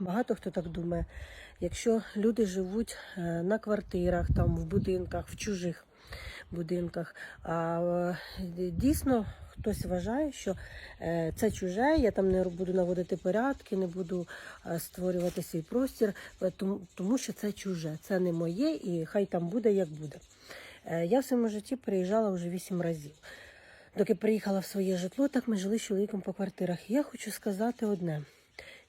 багато хто так думає. Якщо люди живуть е, на квартирах, там в будинках, в чужих будинках, а е, дійсно хтось вважає, що е, це чуже, я там не буду наводити порядки, не буду створювати свій простір, тому, що це чуже, це не моє, і хай там буде як буде. Я в своєму житті приїжджала вже вісім разів. Доки приїхала в своє житло, так ми жили з чоловіком по квартирах. Я хочу сказати одне: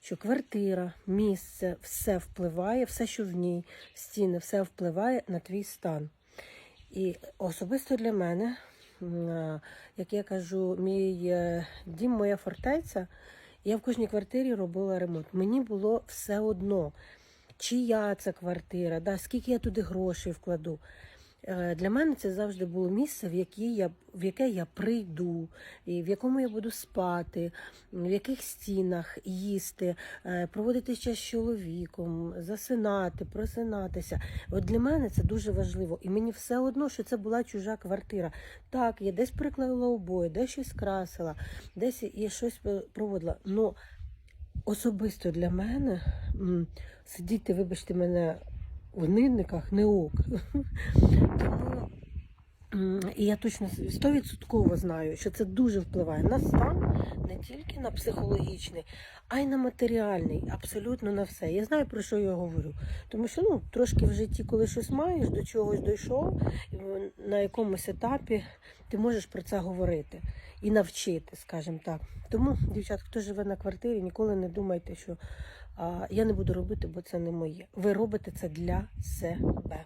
що квартира, місце, все впливає, все, що в ній, стіни, все впливає на твій стан. І особисто для мене, як я кажу, мій е, дім, моя фортеця, я в кожній квартирі робила ремонт. Мені було все одно, чия це квартира, да, скільки я туди грошей вкладу. Е, Для мене це завжди було місце, в, яке я, в яке я прийду, і в якому я буду спати, в яких стінах їсти, е, проводити час з чоловіком, засинати, просинатися. От для мене це дуже важливо. І мені все одно, що це була чужа квартира. Так, я десь приклеїла обої, десь щось красила, десь я щось проводила. Но особисто для мене сидіти, вибачте мене, в нинниках не ок. Тому і я точно стовідсотково знаю, що це дуже впливає на стан, не тільки на психологічний, а й на матеріальний, абсолютно на все. Я знаю, про що я говорю. Тому що ну, трошки в житті, коли щось маєш, до чогось дійшов, на якомусь етапі ти можеш про це говорити і навчити, скажімо так. Тому, дівчат, хто живе на квартирі, ніколи не думайте, що а, я не буду робити, бо це не моє. Ви робите це для себе.